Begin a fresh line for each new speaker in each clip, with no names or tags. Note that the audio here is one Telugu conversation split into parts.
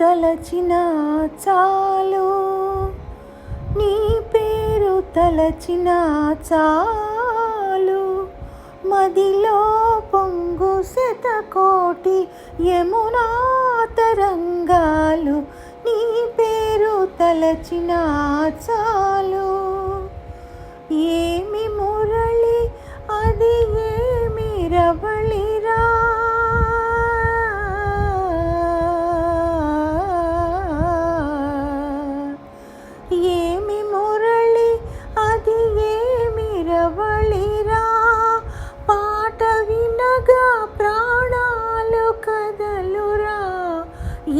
తలచిన చాలు. నీ పేరు తలచిన చాలు. మదిలో పొంగు శతకోటి యమునా తరంగాలు. నీ పేరు తలచిన చాలు. ఏ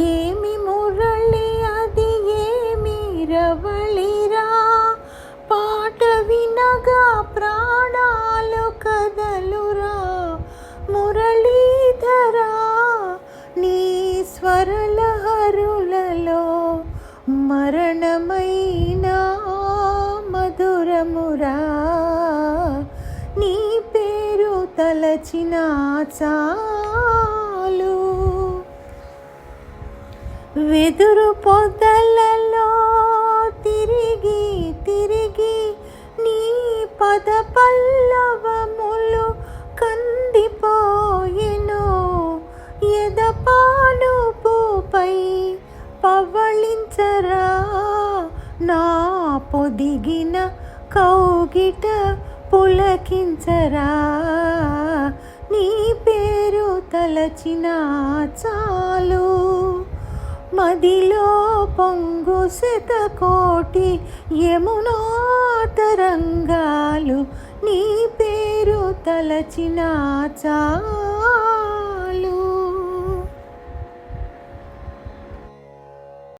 ఏమి మురళి అది ఏమి రవళిరా? పాట వినగా ప్రాణాలు కదలురా. మురళీధరా నీ స్వరలహరులలో మరణమైన మధురమురా. నీ పేరు తలచిన వెదురు పొదలలో తిరిగి తిరిగి నీ పద పల్లవములు కందిపోయెను ఎదపానుపుపై పవళించరా. నా పొదిగిన కౌగిట పులకించరా. నీ పేరు తలచిన చాలు. మదిలో పొంగు శతకోటి యమునా తరంగాలు నీ పేరు తలచిన